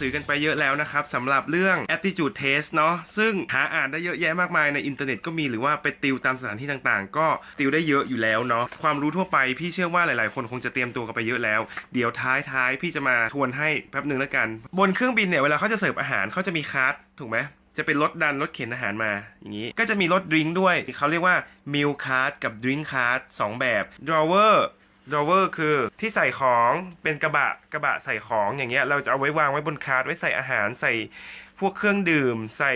สือกันไปเยอะแล้วนะครับสำหรับเรื่อง aptitude test เนาะซึ่งหาอ่านได้เยอะแยะมากมายในอินเทอร์เน็ตก็มีหรือว่าไปติวตามสถานที่ต่างๆ ก็ติวได้เยอะอยู่แล้วเนาะความรู้ทั่วไปพี่เชื่อว่าหลายๆ คนคงจะเตรียมตัวกันไปเยอะแล้ว เดี๋ยวท้ายๆ พี่จะมาทวนให้แป๊บหนึ่งแล้วกัน บนเครื่องบินเนี่ยเวลาเขาจะเสิร์ฟอาหารเขาจะมีคาร์ถูกไหมจะเป็นรถดันรถเข็นอาหารมาอย่างนี้ ก็จะมีรถดริงก์ด้วยเขาเรียกว่า meal cart กับ drink cart สองแบบ drawer drawer คือที่ใส่ของเป็นกระบะกระบะใส่ของอย่างเงี้ยเราจะเอาไว้วางไว้บนคาร์ทไว้ใส่อาหารใส่พวกเครื่องดื่ม ใส่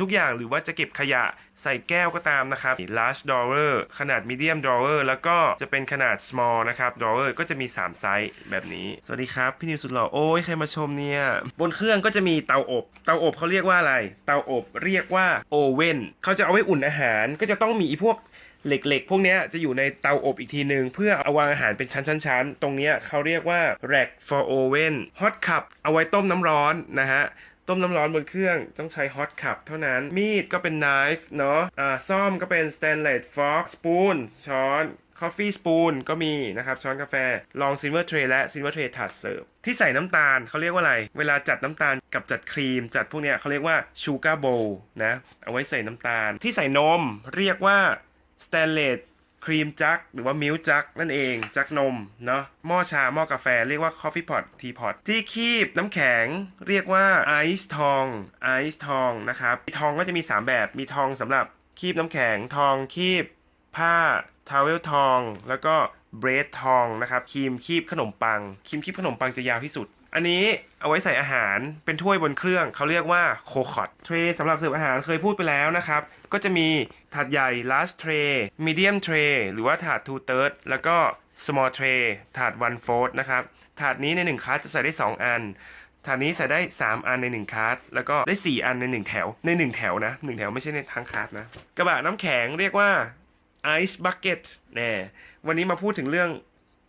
ทุกอย่างหรือว่าจะเก็บขยะใส่แก้วก็ตามนะครับ large drawer ขนาด medium drawer แล้วก็จะเป็นขนาด small นะครับ drawer ก็จะมี 3 ไซส์แบบนี้ สวัสดีครับ พี่นิวสุดหล่อ โอ้ยใครมาชมเนี่ย บนเครื่องก็จะมีเตาอบ เตาอบเขาเรียกว่าอะไร เตาอบเรียกว่าโอเว่นเขาจะเอาไว้อุ่นอาหาร ก็จะต้องมีพวก เหล็กๆ พวกนี้จะอยู่ในเตาอบอีกทีหนึ่งเพื่อเอาวางอาหารเป็นชั้นๆ ๆ ตรงนี้เขาเรียกว่า rack for oven hot cup เอาไว้ต้มน้ำร้อนนะฮะต้มน้ำร้อนบนเครื่องต้องใช้ hot cup เท่านั้น มีดก็เป็น knife เนาะอ่าซ่อมก็เป็น stainless fork spoon ช้อน coffee spoon ก็มีนะครับ ช้อนกาแฟ ลอง silver tray และ silver tray ถาดเสิร์ฟ ที่ใส่น้ำตาลเขาเรียกว่าอะไร เวลาจัดน้ำตาลกับจัดครีม จัดพวกเนี้ยเขาเรียกว่า sugar bowl นะ เอาไว้ใส่น้ำตาล ที่ใส่นมเรียกว่า stainless ครีมจักหรือว่ามิลจักนั่นเองจักนมเนาะหม้อชาหม้อกาแฟเรียกว่า coffee pot tea pot ที่คีบน้ำแข็งเรียกว่า ice ทอง ice ทองนะครับทองก็จะมี 3 แบบมีทองสำหรับคีบน้ำแข็งทองคีบผ้าทาวเวลทอง แล้วก็เบรดทองนะครับครีมคีบขนมปังครีมคีบขนมปังจะยาวที่สุด อันนี้เอาไว้ใส่อาหารเป็นถ้วยบนเครื่องเขาเรียกว่าโคคอตเทรสำหรับเสิร์ฟอาหารเคยพูดไปแล้วนะครับ ก็จะมีถาดใหญ่ large tray medium tray หรือว่าถาด two third แล้วก็ small tray ถาด one fourth นะครับ ถาดนี้ในหนึ่งคัสจะใส่ได้ 2 อัน ถาดนี้ใส่ได้ 3 อันใน 1คัสแล้วก็ได้ 4 อันใน 1 แถวใน 1 แถวนะ 1 แถวไม่ใช่ในทั้งคัสนะ กระบะน้ำแข็งเรียกว่า ice bucket แน่วันนี้มาพูดถึงเรื่อง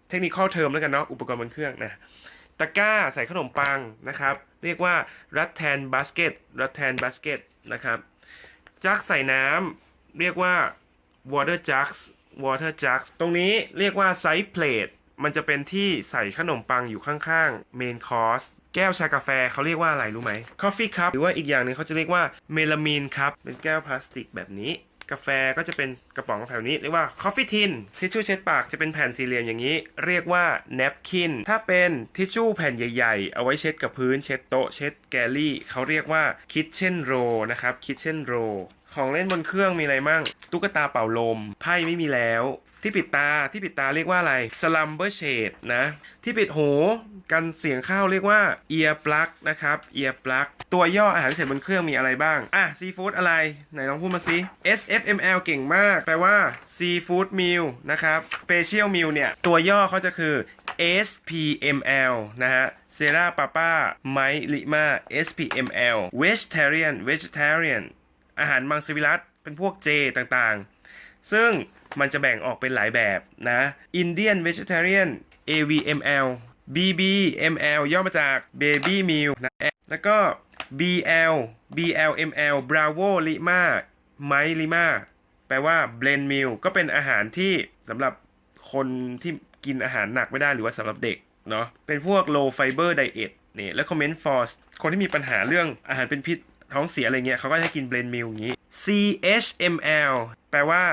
เทคนิคข้อเทอมแล้วกันเนาะอุปกรณ์บนเครื่องนะ ตะกร้าใส่ขนมปังนะครับ เรียกว่ารัตแทนบาสเกตรัตแทนบาสเกตนะครับจักใส่น้ำเรียกว่า water jugs water jugs ตรงนี้เรียกว่า side plate มันจะเป็นที่ใส่ขนมปังอยู่ข้างๆ main course แก้วชากาแฟเขาเรียกว่าอะไรรู้ไหม coffee cup หรือว่าอีกอย่างหนึ่งเขาจะเรียกว่า melamine cup เป็นแก้วพลาสติกแบบนี้ กาแฟก็จะเป็นกระป๋องแถวนี้เรียกว่า coffee tin ทิชชู่เช็ดปากจะเป็นแผ่นสี่เหลี่ยมอย่างนี้ เรียกว่า napkin ถ้าเป็นทิชชู่แผ่นใหญ่ ๆ เอาไว้เช็ดกับพื้น เช็ดโต๊ะ เช็ดแกลลี่เขาเรียกว่า kitchen roll นะครับ kitchen roll ของเล่นบนเครื่องมีอะไรมั่ง ตุ๊กตาเป่าลม ไพ่ไม่มีแล้ว ที่ปิดตา ที่ปิดตาเรียกว่าอะไร slumber shade นะ ที่ปิดหู กันเสียงข้าวเรียกว่า ear plug นะครับ ear plug ตัวย่ออาหารพิเศษบนเครื่องมีอะไรบ้าง อะ seafood อะไร ไหนลองพูดมาสิ SFML เก่งมาก แปลว่า seafood meal นะครับ special meal เนี่ย ตัวย่อเขาจะคือ SPML นะฮะเซราปาป้าไมลิมา SPML vegetarian vegetarian อาหารมังสวิรัตเป็นพวกเจต่างๆ ซึ่งมันจะแบ่งออกเป็นหลายแบบนะ Indian Vegetarian AVML BBML ย่อมาจาก Baby Meal นะแล้วก็ BL BLML Bravo Lima ไมลิมาแปลว่า Blend Meal ก็เป็นอาหารที่สำหรับคนที่กินอาหารหนักไม่ได้หรือว่าสำหรับเด็กเนาะเป็นพวก low fiber diet นี่แล้ว comment for คนที่มีปัญหาเรื่องอาหารเป็นพิษ ท้องเสียอะไรเงี้ยเขาก็จะกินเบรนมิลอย่างนี้ CHML แปลว่า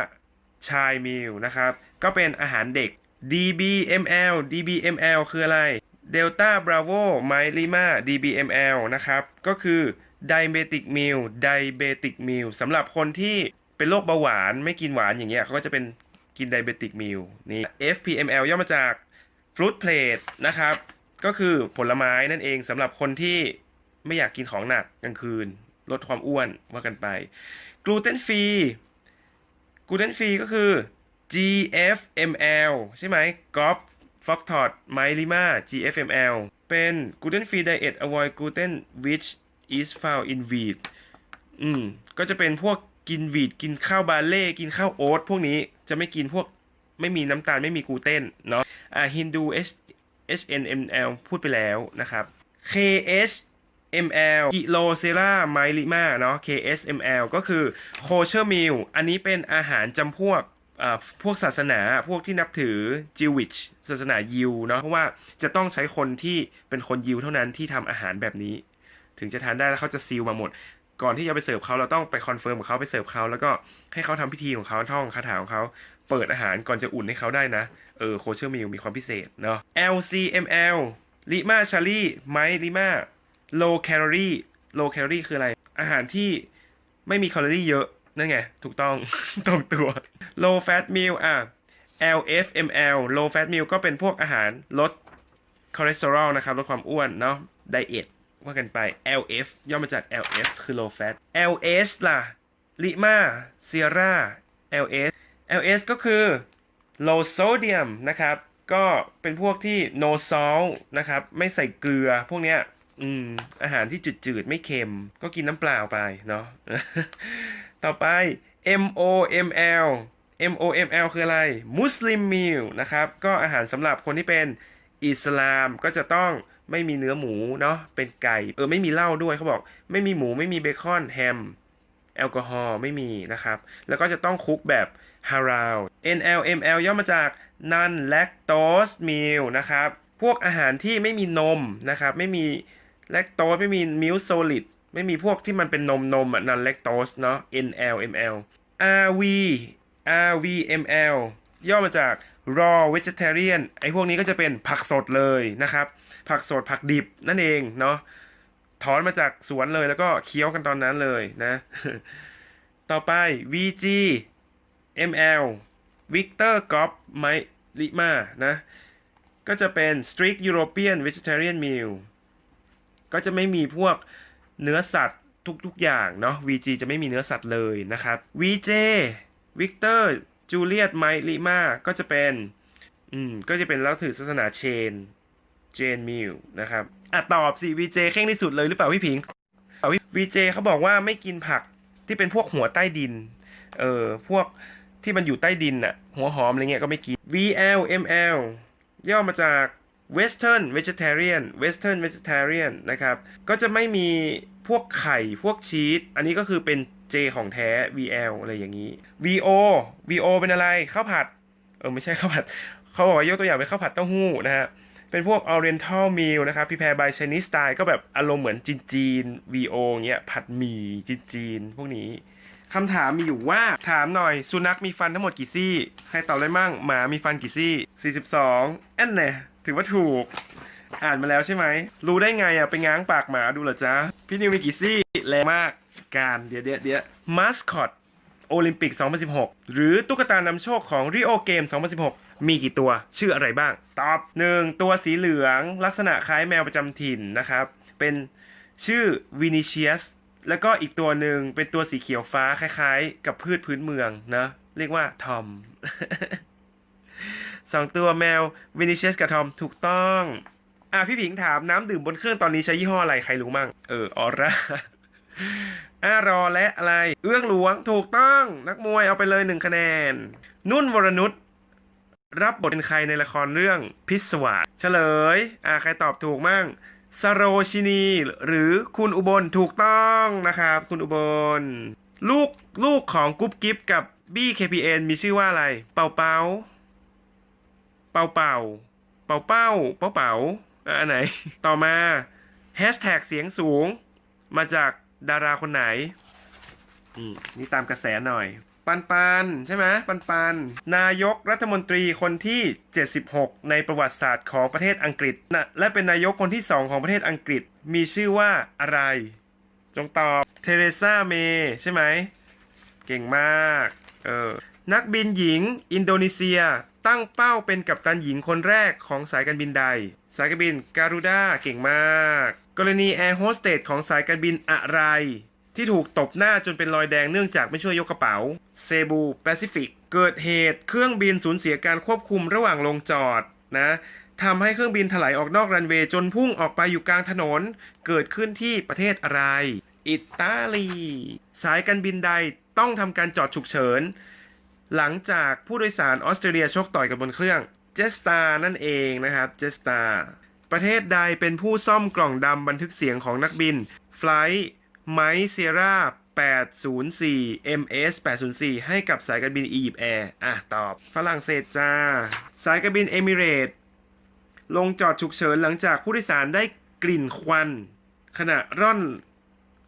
ชายมิลนะครับ ก็เป็นอาหารเด็ก DBML DBML คืออะไร Delta Bravo m y Lima DBML นะครับ ก็คือ Diabetic Meal Diabetic Meal สำหรับคนที่เป็นโรคเบาหวานไม่กินหวานอย่างเงี้ยเขาก็จะเป็นกิน Diabetic Meal นี่ FPML ย่อมาจาก Fruit Plate นะครับ ก็คือผลไม้นั่นเองสำหรับคนที่ ไม่อยากกินของหนักกลางคืน ลดความอ้วนว่ากันไปกลูเตนฟรีกลูเตนฟรีก็คือ GFML ใช่ไหมกอฟฟอกทอดไมลิมา GFML เป็นกลูเตนฟรีไดเอท avoid gluten which is found in wheat อืม ก็จะเป็นพวกกินวีดกินข้าวบาเล่กินข้าวโอ๊ตพวกนี้จะไม่กินพวกไม่มีน้ำตาลไม่มีกูเตนเนาะอ่าฮินดู H HNML พูดไปแล้วนะครับ KH ML กิโลเซราไมลิมาเนาะ KSML ก็คือ kosher meal อันนี้เป็นอาหารจำพวกอ่าพวกศาสนาพวกที่นับถือจิวิชศาสนายิวเนาะเพราะว่าจะต้องใช้คนที่เป็นคนยิวเท่านั้นที่ทำอาหารแบบนี้ ถึงจะทานได้แล้วเขาจะซีลมาหมด ก่อนที่จะไปเสิร์ฟเขาเราต้องไปคอนเฟิร์มกับเขาไปเสิร์ฟเขาแล้วก็ให้เขาทำพิธีของเขาท่องคาถาของเขาเปิดอาหารก่อนจะอุ่นให้เขาได้นะเออโคเชอร์มิลมีความพิเศษเนาะ LCML ลิมาชารีไมลิมา low calorie low calorie คืออะไร อาหารที่ไม่มีแคลอรี่เยอะนั่นไง ถูกต้องตรงตัว low fat meal อะ LFML low fat meal ก็เป็นพวกอาหารลดคอเลสเตอรอลนะครับ ลดความอ้วนเนาะไดเอทว่ากันไป LF ย่อมาจาก LF คือ low fat LS ล่ะลิมาเซียร่า LS LS ก็คือ low sodium นะครับ ก็เป็นพวกที่ no salt นะครับ ไม่ใส่เกลือพวกเนี้ย อืม อาหารที่จืดๆ ไม่เค็ม ก็กินน้ำเปล่าไปเนาะ ต่อไป MOML MOML คืออะไร Muslim meal นะครับ ก็อาหารสำหรับคนที่เป็นอิสลามก็จะต้องไม่มีเนื้อหมูเนาะ เป็นไก่ เออไม่มีเหล้าด้วยเขาบอก ไม่มีหมูไม่มีเบคอนแฮม แอลกอฮอล์ไม่มีนะครับ แล้วก็จะต้องคุกแบบฮาราว NLML ย่อมาจาก non lactose meal นะครับ พวกอาหารที่ไม่มีนมนะครับ ไม่มี lactose ไม่มี milk solid ไม่มีพวกที่มันเป็นนมนมอะ non lactose เนาะ NLML RV RVML ย่อมาจาก raw vegetarian ไอ้พวกนี้ก็จะเป็นผักสดเลยนะครับ ผักสดผักดิบนั่นเองเนาะถอนมาจากสวนเลยแล้วก็เคี้ยวกันตอนนั้นเลยนะ ต่อไป VG ML Victor g o p ไมลิมานะ ก็จะเป็น Strict European Vegetarian Meal ก็จะไม่มีพวกเนื้อสัตว์ทุกๆอย่างเนาะ VG จะไม่มีเนื้อสัตว์เลยนะครับ VJ Victor Juliet ไมลิมาก็จะเป็น อืม ก็จะเป็นลักถือศาสนาเชน เจนมิลนะครับ อะ ตอบสิ VJ เข่งที่สุดเลยหรือเปล่าพี่พิงเอา VJ เขาบอกว่าไม่กินผักที่เป็นพวกหัวใต้ดิน เออ พวกที่มันอยู่ใต้ดินน่ะ หัวหอมอะไรเงี้ยก็ไม่กิน VLML ย่อมาจาก Western Vegetarian Western Vegetarian นะครับ ก็จะไม่มีพวกไข่พวกชีส อันนี้ก็คือเป็น J ของแท้ VL อะไรอย่างนี้ VO VO เป็นอะไรข้าวผัด เออไม่ใช่ข้าวผัด เขาบอกว่ายกตัวอย่างเป็นข้าวผัดเต้าหู้นะฮะ เป็นพวก Oriental meal นะครับ prepare by Chinese style ก็แบบอารมณ์เหมือนจีนจีน VO เงี้ย ผัดหมี่จีนจีนพวกนี้ คำถามมีอยู่ว่าถามหน่อยสุนัขมีฟันทั้งหมดกี่ซี่ ใครตอบได้มั่งหมามีฟันกี่ซี่ 42อันแน่ถือว่าถูก อ่านมาแล้วใช่ไหม รู้ได้ไงอะไปง้างปากหมาดูเหรอจ๊ะ พี่นิวมีกี่ซี่แรงมาก การเดี๋ยวเดี๋ยวเดี๋ยวมาสคอตโอลิมปิก 2016 หรือตุ๊กตานำโชคของริโอเกม 2016 มีกี่ตัว ชื่ออะไรบ้าง ตอบ 1. ตัวสีเหลือง ลักษณะคล้ายแมวประจำถิ่นนะครับ เป็นชื่อวินิเชียส แล้วก็อีกตัวหนึ่งเป็นตัวสีเขียวฟ้าคล้าย ๆ กับพืชพื้นเมืองนะ เรียกว่าทอมสองตัวแมววินิเชสกับทอมถูกต้อง อะพี่ผิงถามน้ำดื่มบนเครื่องตอนนี้ใช้ยี่ห้ออะไรใครรู้มั่ง เออออร่าอารอและอะไร เอื้องหลวงถูกต้อง นักมวยเอาไปเลยหนึ่งคะแนน นุ่นวรนุชรับบทเป็นใครในละครเรื่องพิศวาสเฉลย อ่าใครตอบถูกมั่ง สโรชินี หรือคุณอุบลถูกต้องนะครับ คุณอุบล ลูกลูกของกุ๊บกิ๊บกับบี้ KPN มีชื่อว่าอะไร เป่าเป่าเป่าเป่าเป่าเป้าเป่าเป่าอะอันไหน ต่อมาแฮชแท็กเสียงสูง มาจากดาราคนไหน นี่ตามกระแสหน่อย ปันปันใช่ไหมปันปันนายกรัฐมนตรีคนที่ 76 ในประวัติศาสตร์ของประเทศอังกฤษนะและเป็นนายกคนที่ 2 ของประเทศอังกฤษ มีชื่อว่าอะไร จงตอบเทเรซาเมใช่ไหม เก่งมากเออนักบินหญิงอินโดนีเซียตั้งเป้าเป็นกัปตันหญิงคนแรกของสายการบินใด สายการบินการูด้าเก่งมาก กรณีแอร์โฮสเตสของสายการบินอะไร ที่ถูกตบหน้าจนเป็นรอยแดงเนื่องจากไม่ช่วยยกกระเป๋า เซบูแปซิฟิก เกิดเหตุเครื่องบินสูญเสียการควบคุมระหว่างลงจอดนะทำให้เครื่องบินถลายออกนอกรันเวย์จนพุ่งออกไปอยู่กลางถนน เกิดขึ้นที่ประเทศอะไร อิตาลี สายการบินใดต้องทำการจอดฉุกเฉิน หลังจากผู้โดยสารออสเตรเลียชกต่อยกันบนเครื่อง เจสตานั่นเองนะครับ เจสตาประเทศใดเป็นผู้ซ่อมกล่องดำบันทึกเสียงของนักบิน Flight ไมเซียร่า804 MS 804 ให้กับสายการบินอียิปต์แอร์ อะ ตอบ ฝรั่งเศสจ้า สายการบินเอมิเรต ลงจอดฉุกเฉินหลังจากผู้โดยสารได้กลิ่นควัน ขณะร่อน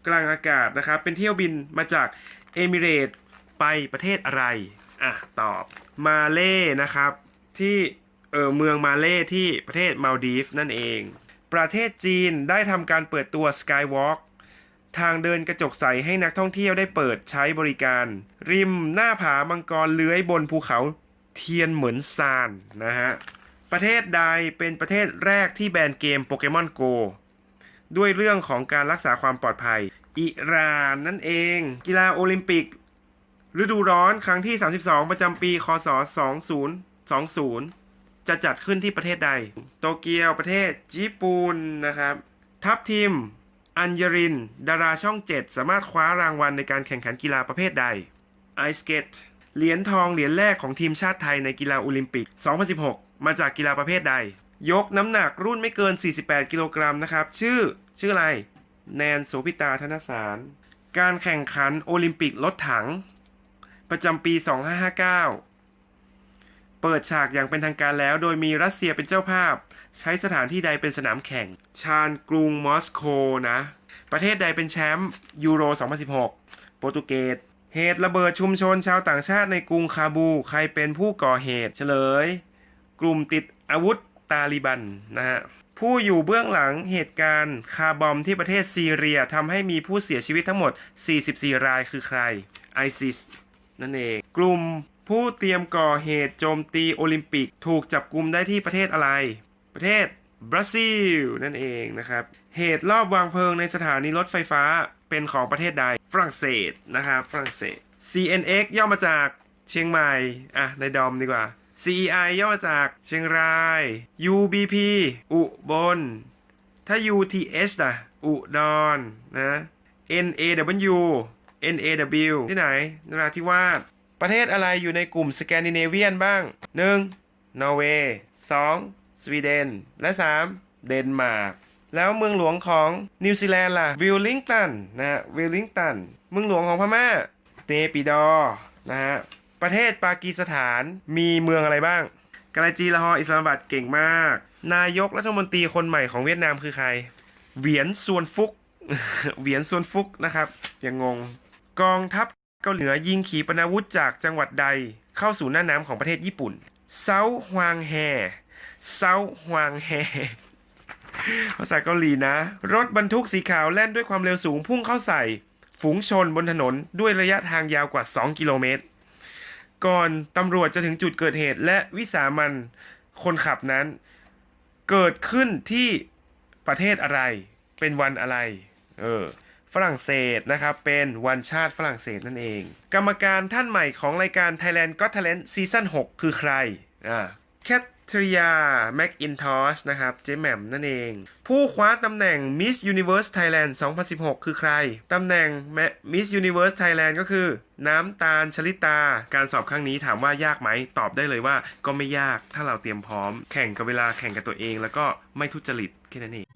กลางอากาศนะครับ เป็นเที่ยวบินมาจากเอมิเรตไปประเทศอะไร อะ ตอบ มาเล่นะครับ ที่เออเมืองมาเล่ที่ประเทศมาลดีฟนั่นเอง ประเทศจีนได้ทำการเปิดตัว Skywalk ทางเดินกระจกใสให้นักท่องเที่ยวได้เปิดใช้บริการ ริมหน้าผามังกรเลื้อยบนภูเขาเทียนเหมือนซานนะฮะ ประเทศใดเป็นประเทศแรกที่แบนเกมโปเกมอนโกด้วยเรื่องของการรักษาความปลอดภัย อิหร่านนั่นเอง กีฬาโอลิมปิก ฤดูร้อนครั้งที่ 32 ประจำปี คศ 2020 จะจัดขึ้นที่ประเทศใด โตเกียวประเทศญี่ปุ่นนะครับ ทัพทีม อัญญริน ดาราช่อง 7 สามารถคว้ารางวัลในการแข่งขันกีฬาประเภทใดไอสเกตเหรียญทองเหรียญแรกของทีมชาติไทยในกีฬาโอลิมปิก 2016 มาจากกีฬาประเภทใด ยกน้ำหนักรุ่นไม่เกิน 48 กิโลกรัมนะครับ ชื่อ ชื่ออะไร แนนโสพิตาธนสาร การแข่งขันโอลิมปิกรถถัง ประจำปี 2559 เปิดฉากอย่างเป็นทางการแล้วโดยมีรัสเซียเป็นเจ้าภาพ ใช้สถานที่ใดเป็นสนามแข่ง ชานกรุงมอสโกนะ ประเทศใดเป็นแชมป์ยูโร 2016 โปรตุเกสเหตุระเบิดชุมชนชาวต่างชาติในกรุงคาบู ใครเป็นผู้ก่อเหตุเฉลย กลุ่มติดอาวุธตาลิบันนะฮะผู้อยู่เบื้องหลังเหตุการณ์คาบอมที่ประเทศซีเรียทำให้มีผู้เสียชีวิตทั้งหมด 44 รายคือใครไอซิสนั่นเอง กลุ่ม ผู้เตรียมก่อเหตุโจมตีโอลิมปิก ถูกจับกลุ่มได้ที่ประเทศอะไร ประเทศบราซิลนั่นเองนะครับ เหตุรอบวางเพลิงในสถานีรถไฟฟ้าเป็นของประเทศใด ฝรั่งเศสนะครับ ฝรั่งเศส CNX ย่อมาจากเชียงใหม่ อะ ในดอมดีกว่า CEI ย่อมาจากเชียงราย UBP อุบล ถ้า UTH นะอุดรนะ NAW NAW ที่ไหนนราธิวาส ประเทศอะไรอยู่ในกลุ่มสแกนดิเนเวียนบ้าง 1. นอร์เวย์ 2. สวีเดน และ 3. เดนมาร์ก แล้วเมืองหลวงของนิวซีแลนด์ล่ะ วิลลิงตันนะฮะ วิลลิงตัน เมืองหลวงของพม่า เนปิดอร์นะฮะ ประเทศปากีสถานมีเมืองอะไรบ้างกาลาจีลาฮอร์อิสลามบัดเก่งมาก นายกรัฐมนตรีคนใหม่ของเวียดนามคือใคร เหวียนซวนฟุก เหวียนซวนฟุกนะครับอย่างงง กองทัพ เกาหลีเหนือยิงขีปนาวุธจากจังหวัดใดเข้าสู่หน้าน้ำของประเทศญี่ปุ่นเซาฮวางแฮเซาฮวางแฮภาษาเกาหลีนะ รถบรรทุกสีขาวแล่นด้วยความเร็วสูงพุ่งเข้าใส่ ฝูงชนบนถนนด้วยระยะทางยาวกว่า 2 กิโลเมตร ก่อนตำรวจจะถึงจุดเกิดเหตุและวิสามันคนขับนั้น เกิดขึ้นที่ประเทศอะไร เป็นวันอะไร เออ ฝรั่งเศสนะครับเป็นวันชาติฝรั่งเศสนั่นเอง กรรมการท่านใหม่ของรายการ Thailand Got Talent ซีซั่น6 คือใครอ่าแคทริยาแม็กอินทอชนะครับเจแหม่มนั่นเอง ผู้คว้าตำแหน่ง Miss Universe Thailand 2016 คือใคร ตำแหน่ง Miss Universe Thailand ก็คือ น้ำตาลชลิตา การสอบครั้งนี้ถามว่ายากไหม ตอบได้เลยว่าก็ไม่ยากถ้าเราเตรียมพร้อม แข่งกับเวลาแข่งกับตัวเอง แล้วก็ไม่ทุจริตแค่นั้นเอง